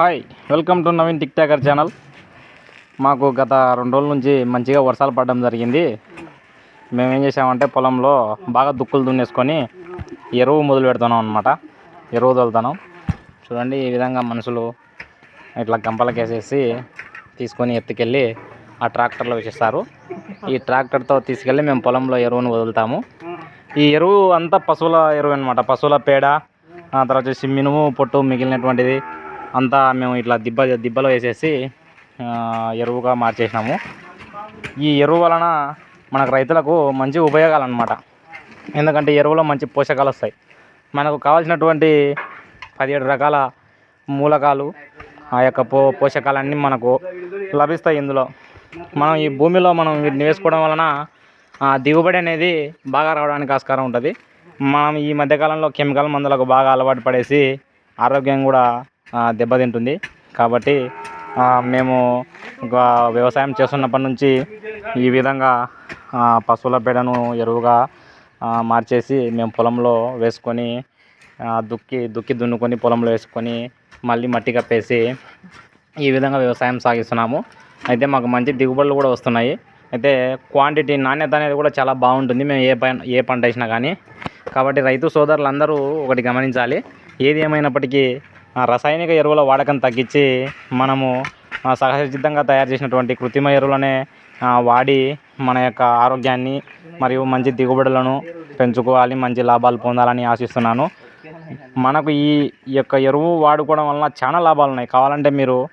Hi welcome to Naveen tick talker channel మాకు గత రెండు రోజుల నుంచి మంచిగా వర్షాలు పడడం జరిగింది. మేము ఏం చేసామంటే పొలంలో బాగా దుక్కులు దున్నేసుకొని ఎరువు మొదలు పెడుతున్నాం అనమాట ఎరువు తోలుతున్నాం. చూడండి ఈ విధంగా మనుషులు ఇట్లా గంపలకేసేసి తీసుకొని ఎత్తుకెళ్ళి ఆ ట్రాక్టర్లో వేసేస్తారు. ఈ ట్రాక్టర్తో తీసుకెళ్ళి మేము పొలంలో ఎరువును వదులుతాము. ఈ ఎరువు అంతా పశువుల ఎరువు అనమాట పశువుల పేడ తర్వాత వచ్చేసి మినుము పొట్టు మిగిలినటువంటిది అంతా మేము ఇట్లా దిబ్బ దిబ్బలో వేసేసి ఎరువుగా మార్చేసినాము. ఈ ఎరువు వలన మనకు రైతులకు మంచి ఉపయోగాలు అన్నమాట ఎందుకంటే ఎరువులో మంచి పోషకాలు వస్తాయి. మనకు కావాల్సినటువంటి పదిహేడు రకాల మూలకాలు ఆ యొక్క పో పోషకాలన్నీ మనకు లభిస్తాయి ఇందులో. మనం ఈ భూమిలో మనం వీటిని వేసుకోవడం వలన దిగుబడి అనేది బాగా రావడానికి ఆస్కారం ఉంటుంది. మనం ఈ మధ్యకాలంలో కెమికల్ మందులకు బాగా అలవాటు పడేసి ఆరోగ్యం కూడా దెబ్బతింటుంది. కాబట్టి మేము ఒక వ్యవసాయం చేస్తున్నప్పటి నుంచి ఈ విధంగా పశువుల పేడను ఎరువుగా మార్చేసి మేము పొలంలో వేసుకొని దుక్కి దుక్కి దున్నుకొని పొలంలో వేసుకొని మళ్ళీ మట్టి కప్పేసి ఈ విధంగా వ్యవసాయం సాగిస్తున్నాము. అయితే మాకు మంచి దిగుబడులు కూడా వస్తున్నాయి. అయితే క్వాంటిటీ నాణ్యత అనేది కూడా చాలా బాగుంటుంది. మేము ఏ పైన ఏ పంట వేసినా కానీ. కాబట్టి రైతు సోదరులందరూ ఒకటి గమనించాలి. ఏది ఏమైనప్పటికీ రసాయనిక ఎరువుల వాడకం తగ్గించి మనము సహజసిద్ధంగా తయారు చేసినటువంటి కృత్రిమ ఎరువులనే వాడి మన యొక్క ఆరోగ్యాన్ని మరియు మంచి దిగుబడులను పెంచుకోవాలి మంచి లాభాలు పొందాలని ఆశిస్తున్నాను. మనకు ఈ ఈ యొక్క ఎరువు వాడుకోవడం వలన చాలా లాభాలు ఉన్నాయి. కావాలంటే మీరు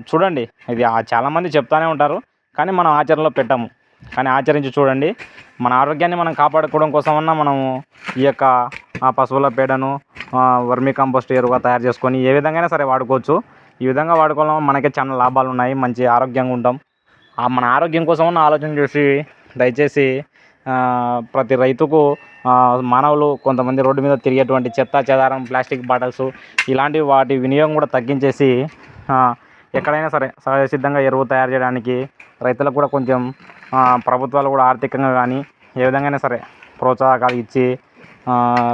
చూడండి. ఇది చాలామంది చెప్తానే ఉంటారు కానీ మనం ఆచరణలో పెట్టాము. కానీ ఆచరించి చూడండి. మన ఆరోగ్యాన్ని మనం కాపాడుకోవడం కోసమన్నా మనము ఈ యొక్క పశువుల పేడను వర్మీ కంపోస్ట్ ఎరువుగా తయారు చేసుకొని ఏ విధంగా సరే వాడుకోవచ్చు. ఈ విధంగా వాడుకోవడం మనకి చాలా లాభాలు ఉన్నాయి. మంచి ఆరోగ్యంగా ఉంటాం. ఆ మన ఆరోగ్యం కోసం ఆలోచన చేసి దయచేసి ప్రతి రైతుకు మానవులు కొంతమంది రోడ్డు మీద తిరిగేటువంటి చెత్త చెదారం ప్లాస్టిక్ బాటిల్స్ ఇలాంటి వాటి వినియోగం కూడా తగ్గించేసి ఎక్కడైనా సరే సహజ సిద్ధంగా ఎరువు తయారు చేయడానికి రైతులకు కూడా కొంచెం ప్రభుత్వాలు కూడా ఆర్థికంగా కానీ ఏ విధంగా సరే ప్రోత్సాహకాలు ఇచ్చి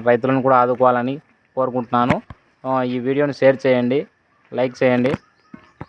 రైతులను కూడా ఆదుకోవాలని కోరుకుంటున్నాను. ఈ వీడియోని షేర్ చేయండి లైక్ చేయండి.